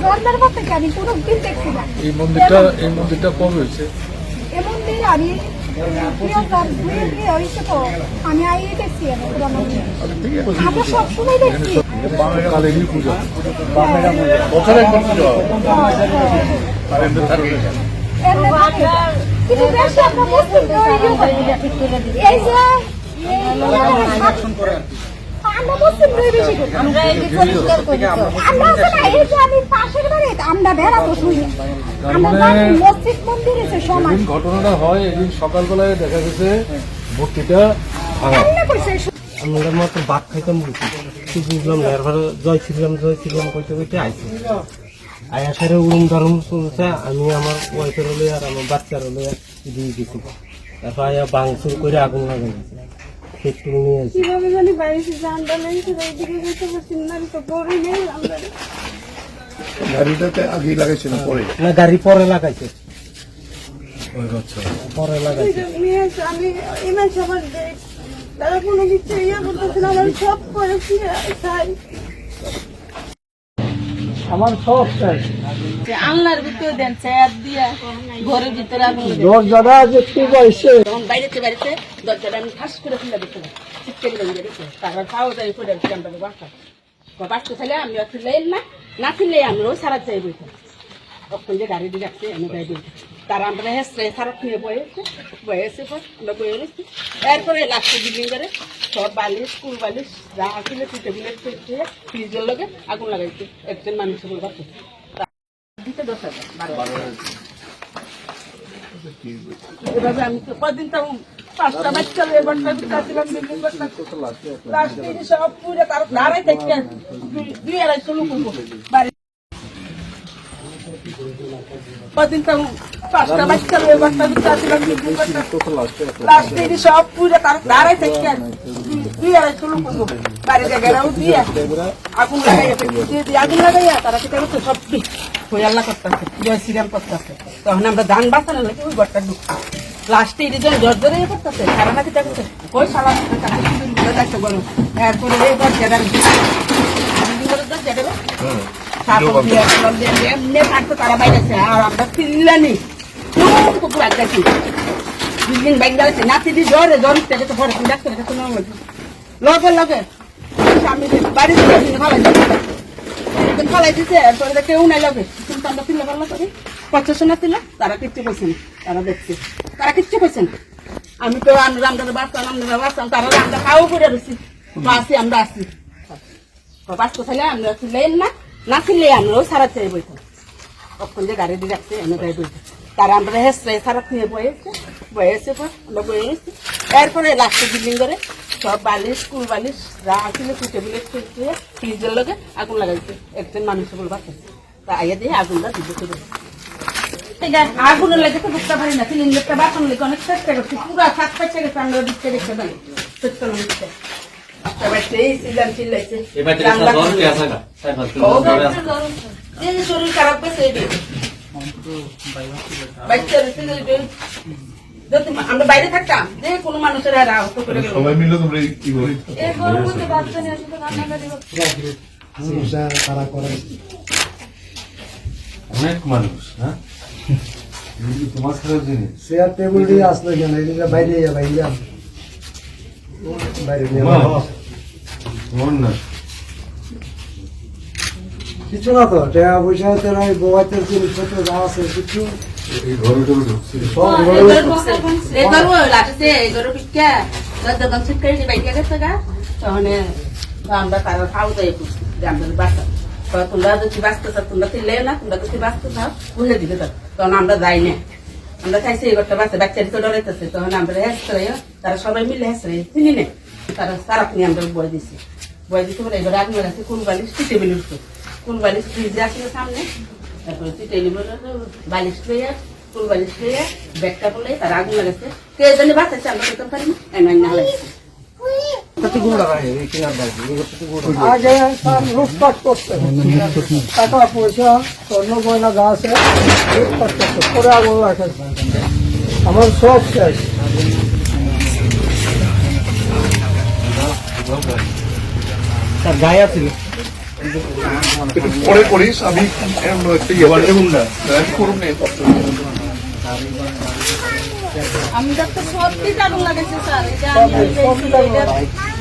জন্মের পর থেকে আমি কোনো দিন দেখছি না। এই মন্দিরটা এই মন্দিরটা কবে হয়েছে? আমি আমি আইয়ে দেখছি আমি পুরো মন্দির। আমরা সবসময় দেখছি। কালেরই পূজা। বছরে পুজো হয়। কিন্তু বেশি আমরা মুসলিম এই যে এই আমরা মুসলিম তৈরি বেশি করি। আমরা এই যে পরিষ্কার করি আমরা আছে এই যে আমি পাশের বাড়ি আমরা বেড়া তো শুনি আমরা জানি মসজিদ মন্দির আছে সমাজ। ঘটনাটা হয় এদিন সকালবেলায় দেখা গেছে ভাঙা। আমরা মাত্র ভাত খাইতাম বুঝি কি বুঝলাম না এরপরে জয় শ্রীরাম জয় শ্রীরাম কইতে কইতে আইছি। আয়া সারে উড়ুম ধরুম চলছে আমি আমার ওয়াইফের হলে আর আমার বাচ্চার হলে দিয়ে গেছি। তারপর আয়া বাংসুর করে আগুন লাগাই নিয়ে আসি কীভাবে জানি বাইরে সেটা এইদিকে বুঝতে পারছি না তো বড়ই নেই আমরা গাড়িটাতে আগেই লাগাইছিলাম পরে? না গাড়ি পরে লাগাইছে। আচ্ছা। পরে লাগাইছে। আমি ইমেজ আমার দেখ কোনো কিছু ইয়ে করতেছে না আমার সব করেছি তাই আমার সব শেষ আল্লাহর ভিতরে দেন চেয়ার দিয়া ঘরের ভিতরে আগুন জায়গা যে তখন বাইরেতে বাইরেতে। দরজাটা আমি ঠাস করে খুলে দিতে চিৎকারি ভেঙে দিতে তারপর খাওয়া যায় করে দিচ্ছি আমরা বাসা বাঁচতে থাকলে আমি ফিরলেন না। না ফিরলে আমরাও সারা চাই বইতে তখন যে গাড়ি দিয়ে যাচ্ছে আমি গাড়ি দিয়ে তারা আমরা হেসে সারা নিয়ে বয়েছে বয়েছে পর আমরা বয়ে নিচ্ছি এরপরে লাস্টে বিল্ডিং করে সব বালিশ স্কুল বালিশ যা আসলে পিঠে বিলে ফ্রিজের লগে আগুন লাগাইছে। একজন মানুষের বাচ্চা দিতে দশ হাজার বারো এভাবে আমি তো কদিন তো পাঁচটা সব পুরো তার দাঁড়াই থেকে দুই- আড়াইশো লোক বাড়ি জায়গাটাও দিয়ে আগুন লাগাইয়া আগুন লাগাইয়া তারা কি সব হয়ে আল্লাহ জয় শ্রীরাম তখন আমরা ধান বাঁচানো লাগে ওই ঘরটা ঢুকছি। লাস্টে জ্বর ধরে ইয়ে করতেছে সারা নাকি দেখছে? ওই সালা দেখছে গরম এরপরে এই ঘর জেডাল এমনি থাকতো তারা বাইরে আর আমরা তিনলানি কুকুর আগাছি বিল্ডিং বাইক দাঁড়াচ্ছে নাতি দি জ্বরে জ্বর থেকে তো ভরে ডাক্তার কাছে লগে লগে। আমি বাড়ি একদিন ফলাই এরপরে কেউ নাই লগে। কিন্তু আমরা তিনলে পারল করি পঞ্চাশ না তিনলে তারা কিচ্ছু কইছে না, তারা দেখছে। তারা কিচ্ছু কইছে না। আমি তো আমরা আমরা বাঁচতাম আমরা বাঁচতাম, তারা আমরা খাও করে রয়েছি আসি আমরা আসি বাঁচতে থাকলে আমরা ছিলেন না না ছিলে আমরাও সারা চেয়ে বইতাম। তখন যে গাড়ি দিয়ে যাচ্ছে আমরা গাড়ি বইতাম তারা আমরা হেসে সারা নিয়ে বয়েছে বয়েছে পর আমরা বয়ে গেছি এরপরে লাস্টে বিল্ডিং করে সব বালিশ স্কুল বালিশ, যা আসলে পিঠে বিলে ফ্রিজের লগে আগুন লাগাইছে। একজন মানুষের বলে বাঁচাচ্ছে তা আইয়া দিয়ে আগুনটা দিতে আগুনের লাগে তো বুঝতে পারি না। সিলিন্ডারটা বাঁচানো লাগে অনেক চেষ্টা করছি। পুরো সাত পাঁচটা গেছে আমরা দেখতে সত্য শরীর খারাপ হয়েছে বাইরে থাকতাম যে কোনো মানুষের আর আহত করে সবাই মিলে তোমরা কি করে? এই গরম মধ্যে বাচ্চা নিয়ে আসলে রান্নাঘাটি করতে তারা করে অনেক মানুষ হ্যাঁ? তোমার খারাপ জিনিস চেয়ার টেবিল দিয়ে আসলে কেন? এদিকে বাইরে যা বাইরে যা। বাইরে মন না। কিছু না তো টাকা পয়সা তেরা বোয়াইতের জিনিসপত্র যা আছে কিছু। করে আমরা তারা খাও যাই আমাদের বাসা তো তোমরা যদি বাঁচতে চাও তোমরা তিলে না তোমরা যদি বাঁচতে চাও? উল্লে দিকে যাও তখন আমরা যাই না। আমরা খাইছি এই ঘরটা বাচ্চা বাচ্চারি তো ডরাইতেছে তখন আমরা হেসরে তারা সবাই মিলে হেসরে চিনি নে। তারা সারাপ নিয়ে আমরা বয়ে দিছি। বয়ে দিতে বলে এবার আগুন আছে, কোন বালিশ? টিটে উঠতো কোন বালিশ? ফ্রিজে আসলে সামনে? তারপরে টিটে বলে বালিশ লইয়া, কোন বালিশ লইয়া ব্যাগটা বলে তার আগুন লাগাচ্ছে কে জানি বাঁচাচ্ছে আমরা করতে পারি না। এমন না লাগাচ্ছে টাকা পয়সা স্বর্ণ গয়না যা আছে করছে পরে আগুন আমার সব শেষ গায়ে ছিল পরে করিস আমি ইয়ে করুন আমি তো সত্যি আগুন লাগাইছে স্যার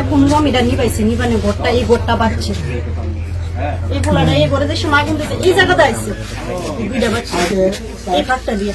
এখন জমিটা নিবাইছে নিবানে ঘরটা এই ঘরটা বাচ্চে এই পোলাটা এই ঘরে সময় আগুন দিয়েছে এই জায়গাটা আইছে। দুইটা বাচ্চা। এই ফাঁকটা দিয়ে।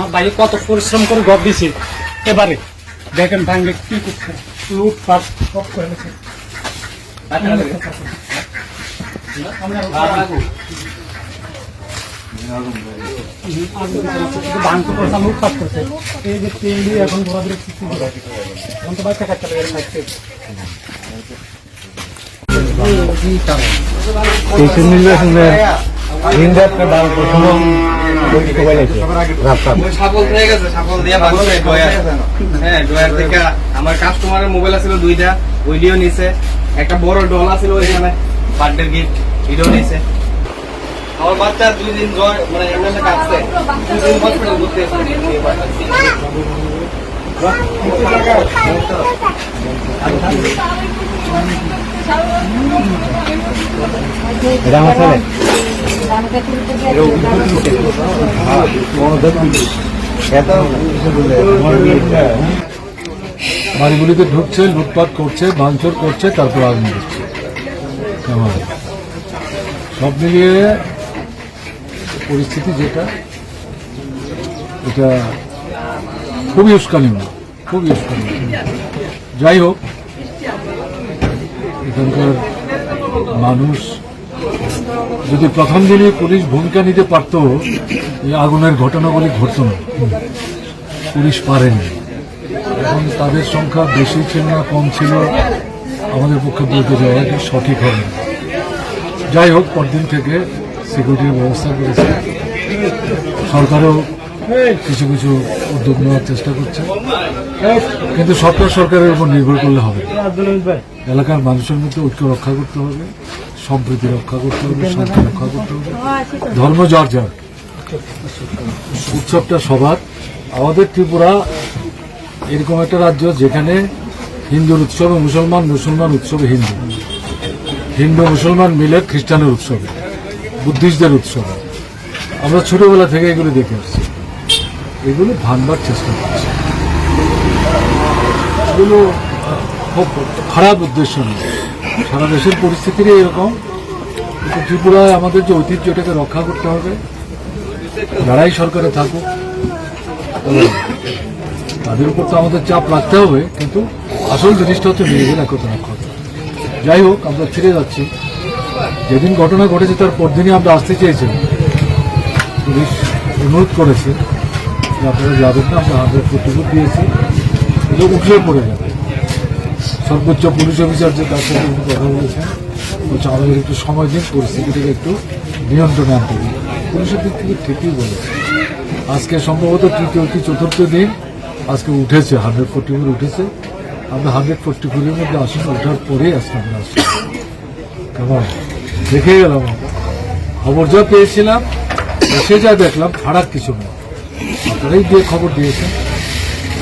আমার ভাই কত পরিশ্রম করে ঘর দিছে। এবারে দেখেন ভাঙ্গে কি করছে। লুটপাট সব করে গেছে ভাঙতে করছে লুটপাট করছে এই যে তেল দিয়ে এখন ঘোরাঘুরি এখন তো বাচ্চা নির্বাচনের দিন রাত্রে বারো প্রথম সাফল হয়ে হ্যাঁ আমার কাস্টমারের মোবাইল আছিল দুইটা ওইডিও নিছে। একটা বড় ডল আছিল ওইখানে বার্থডে গিফট এটাও নিছে। আমার বাচ্চা দুই দিন জ্বর মানে এমএলএ কাটছে। দুই দিন হসপিটাল ঘুরতে এটা আমার ছেলে বাড়িগুলিতে ঢুকছে, লুটপাট করছে, ভাঙচুর করছে, তারপর আগুন দিচ্ছে? সব মিলিয়ে পরিস্থিতি যেটা, এটা খুবই উস্কানিমূলক খুবই উস্কানিমূলক যাই হোক এখানকার মানুষ যদি প্রথম দিনে পুলিশ ভূমিকা নিতে পারত, এই আগুনের ঘটনাগুলি ঘটত না। পুলিশ পারেনি। এখন তাদের সংখ্যা বেশি ছিল না, কম ছিল। আমাদের পক্ষে বলতে যাওয়া সঠিক হবে যাই হোক, পরদিন থেকে সিকিউরিটির ব্যবস্থা করেছে। সরকারও কিছু কিছু উদ্যোগ নেওয়ার চেষ্টা করছে। কিন্তু সরকার সরকারের উপর নির্ভর করলে হবে এলাকার মানুষের মধ্যে ঐক্য রক্ষা করতে হবে, সম্প্রীতি রক্ষা করতে হবে, শান্তি রক্ষা করতে হবে। ধর্ম যার যার। উৎসবটা সবার। আমাদের ত্রিপুরা এরকম একটা রাজ্য যেখানে হিন্দুর উৎসবে মুসলমান মুসলমান উৎসবে হিন্দু। হিন্দু মুসলমান মিলে খ্রিস্টানের উৎসবে। বুদ্ধিস্টদের উৎসব। আমরা ছোটবেলা থেকে এগুলো দেখে আসছি। এগুলো ভাঙবার চেষ্টা করছি। এগুলো খুব খারাপ উদ্দেশ্য নয়। সারা দেশের পরিস্থিতিরই এরকম। কিন্তু ত্রিপুরায় আমাদের যে ঐতিহ্যটাকে রক্ষা করতে হবে যারাই সরকারে থাকুক, তাদের উপর তো আমাদের চাপ রাখতে হবে, কিন্তু আসল জিনিসটা হচ্ছে নিজেদের একতা রক্ষা করা। যাই হোক, আমরা ফিরে যাচ্ছি। যেদিন ঘটনা ঘটেছে, তার পরদিনই আমরা আসতে চেয়েছিলাম পুলিশ অনুরোধ করেছে যে আপনারা যাবেন না, আমরা হান্ড্রেড প্রতিভূত দিয়েছি এগুলো উঠলে পড়ে যাবে। সর্বোচ্চ পুলিশ অফিসার যে তার সাথে কথা বলেছেন বলছে আমাদের একটু সময় দিন, পরিস্থিতিটাকে একটু নিয়ন্ত্রণে আনতে দিন। পুলিশের দিক থেকে ঠিকই বলেছে। আজকে সম্ভবত তৃতীয় কি চতুর্থ দিন, আজকে উঠেছে, হান্ড্রেড ফোর্টি ফোর উঠেছে। আমরা হান্ড্রেড ফোর্টি ফোরের মধ্যে আসুন ওঠার পরেই আজকে আমরা আসছি কেমন? দেখে গেলাম খবর যা পেয়েছিলাম, এসে যা দেখলাম খারাপ কিছু না আপনারাই দিয়ে খবর দিয়েছেন।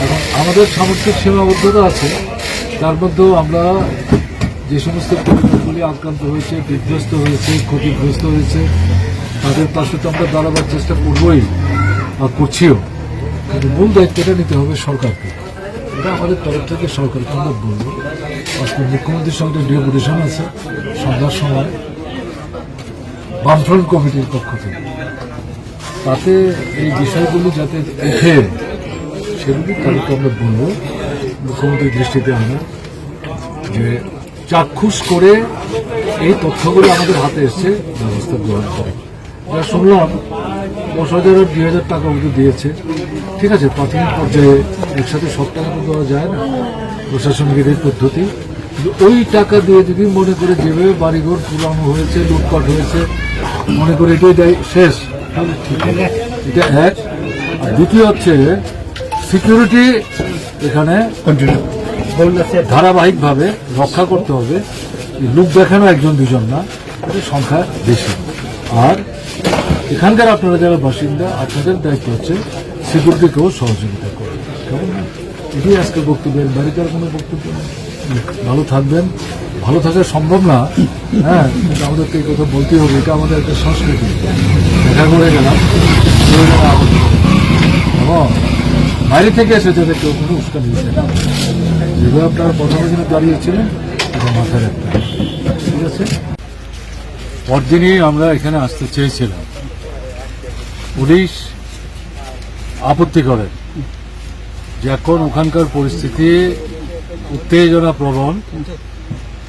এখন আমাদের সামর্থ্যের সীমাবদ্ধতা আছে। তার মধ্যেও আমরা যে সমস্ত পরিবারগুলি আক্রান্ত হয়েছে, বিধ্বস্ত হয়েছে, ক্ষতিগ্রস্ত হয়েছে, তাদের পাশে তো আমরা দাঁড়াবার চেষ্টা করবই আর করছিও। কিন্তু মূল দায়িত্বটা নিতে হবে সরকারকে। এটা আমাদের তরফ থেকে সরকারকে আমরা বলব। মুখ্যমন্ত্রীর সঙ্গে ডেপুটেশন আছে, সন্ধ্যার সময় বামফ্রন্ট কমিটির পক্ষ থেকে। তাতে এই বিষয়গুলি যাতে উঠে, সেগুলি তাদেরকে আমরা বলব। মুখ্যমন্ত্রীর দৃষ্টিতে আনা যে চাক্ষুষ করে এই তথ্যগুলো আমাদের হাতে এসছে, ব্যবস্থা গ্রহণ করে। যা শুনলাম, দশ হাজার দুই হাজার টাকা অবধি দিয়েছে। ঠিক আছে, প্রাথমিক পর্যায়ে একসাথে সব টাকা তো দেওয়া যায় না, প্রশাসনিক পদ্ধতি। ওই টাকা দিয়ে যদি মনে করে যেভাবে বাড়িঘর পুরানো হয়েছে, লুটপাট হয়েছে মনে করি এটাই শেষ। এটা এক। আর দ্বিতীয় হচ্ছে সিকিউরিটি এখানে কন্টিনিউ ধারাবাহিকভাবে রক্ষা করতে হবে। লুক দেখানো একজন দুজন না সংখ্যা বেশি। আর এখানকার আপনারা যারা বাসিন্দা, আপনাদের দায়িত্ব হচ্ছে সিকিউরিটিকেও সহযোগিতা করা। কেমন এটি আজকে বক্তব্যের বাড়িতে কোনো বক্তব্য নেই? ভালো থাকবেন। ভালো থাকা সম্ভব না। হ্যাঁ কিন্তু আমাদেরকে এই কথা বলতে হবে, এটা আমাদের একটা সংস্কৃতি। দেখা করে গেলাম। এবং বাইরে থেকে এসে যাতে কেউ কোনো উস্কানি দিতে না। যেভাবে আপনারা প্রথমে দিনে দাঁড়িয়েছিলেন, এটা মাথায় রাখতে ঠিক আছে? পরদিনই আমরা এখানে আসতে চেয়েছিলাম। পুলিশ আপত্তি করে যে এখন ওখানকার পরিস্থিতি উত্তেজনা প্রবণ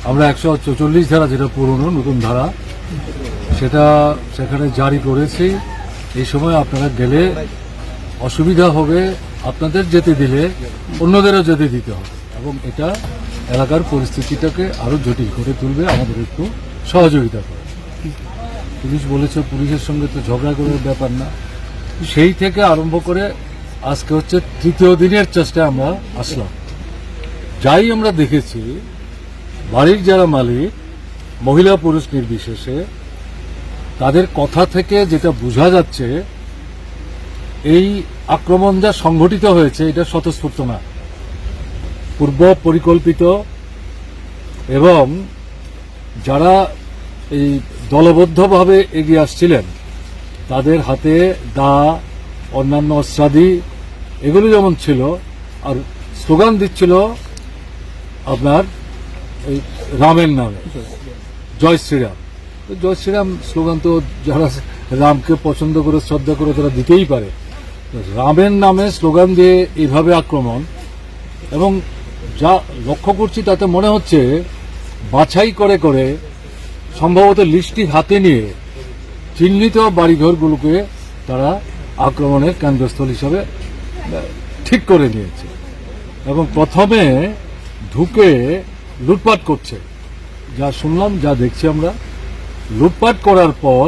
আমরা একশো চৌচল্লিশ ধারা যেটা পুরনো, নতুন ধারা, সেটা সেখানে জারি করেছি। এই সময় আপনারা গেলে অসুবিধা হবে, আপনাদের যেতে দিলে অন্যদেরও যেতে দিতে হবে এবং এটা এলাকার পরিস্থিতিটাকে আরও জটিল করে তুলবে, আমাদের একটু সহযোগিতা করে। পুলিশ বলেছে, পুলিশের সঙ্গে তো ঝগড়া করার ব্যাপার না। সেই থেকে আরম্ভ করে আজকে হচ্ছে তৃতীয় দিনের চেষ্টায় আমরা আসলাম। যাই আমরা দেখেছি বাড়ির যারা মালিক, মহিলা পুরুষ নির্বিশেষে, তাদের কথা থেকে যেটা বোঝা যাচ্ছে, এই আক্রমণ যা সংঘটিত হয়েছে, এটা স্বতঃস্ফূর্ত না। পূর্ব পরিকল্পিত এবং যারা এই দলবদ্ধভাবে এগিয়ে আসছিলেন, তাদের হাতে দা, অন্যান্য অস্ত্রাদি, এগুলো যেমন ছিল, আর স্লোগান দিচ্ছিল আপনার রামের নামে। জয় শ্রীরাম। জয় শ্রীরাম স্লোগান তো যারা রামকে পছন্দ করে, শ্রদ্ধা করে তারা দিতেই পারে। রামের নামে স্লোগান দিয়ে এইভাবে আক্রমণ এবং যা লক্ষ্য করছি তাতে মনে হচ্ছে বাছাই করে করে সম্ভবত লিস্টটি হাতে নিয়ে চিহ্নিত বাড়িঘরগুলোকে তারা আক্রমণের কেন্দ্রস্থল হিসাবে ঠিক করে নিয়েছে। এবং প্রথমে ঢুকে লুটপাট করছে। যা শুনলাম, যা দেখছি আমরা, লুটপাট করার পর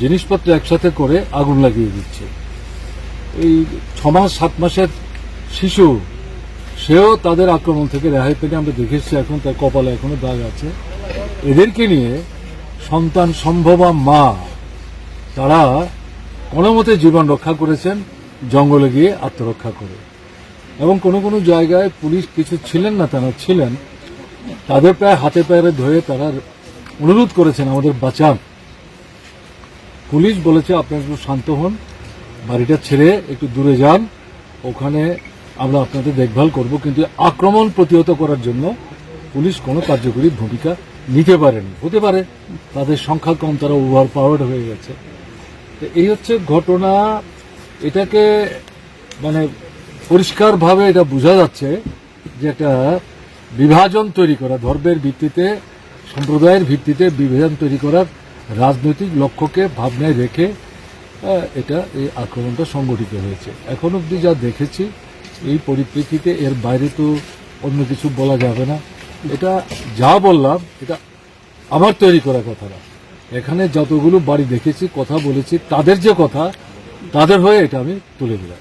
জিনিসপত্র একসাথে করে আগুন লাগিয়ে দিচ্ছে। এই ছ মাস সাত মাসের শিশু, সেও তাদের আক্রমণ থেকে রেহাই পেতে আমরা দেখেছি এখন তার কপালে এখনও দাগ আছে। এদেরকে নিয়ে সন্তান সম্ভবা মা, তারা কোনো মতে জীবন রক্ষা করেছেন, জঙ্গলে গিয়ে আত্মরক্ষা করে। এবং কোনো কোনো জায়গায় পুলিশ কিছু ছিলেন না, তারা ছিলেন। তাদের প্রায় হাতে পায়ে ধরে তারা অনুরোধ করেছেন আমাদের বাঁচান। পুলিশ বলেছে আপনারা একটু শান্ত হন, বাড়িটা ছেড়ে একটু দূরে যান, ওখানে আমরা আপনাদের দেখভাল করব, কিন্তু আক্রমণ প্রতিহত করার জন্য পুলিশ কোনো কার্যকরী ভূমিকা নিতে পারেনি। হতে পারে, তাদের সংখ্যা কম, তারা ওভার পাওয়ার্ড হয়ে গেছে। তো এই হচ্ছে ঘটনা। এটাকে মানে পরিষ্কারভাবে এটা বোঝা যাচ্ছে যে একটা বিভাজন তৈরি করা, ধর্মের ভিত্তিতে, সম্প্রদায়ের ভিত্তিতে বিভাজন তৈরি করার রাজনৈতিক লক্ষ্যকে ভাবনায় রেখে এটা এই আক্রমণটা সংগঠিত হয়েছে। এখন অবধি যা দেখেছি, এই পরিপ্রেক্ষিতে এর বাইরে তো অন্য কিছু বলা যাবে না। এটা যা বললাম, এটা আমার তৈরি করা কথা না এখানে যতগুলো বাড়ি দেখেছি, কথা বলেছি, তাদের যে কথা, তাদের হয়ে এটা আমি তুলে দিলাম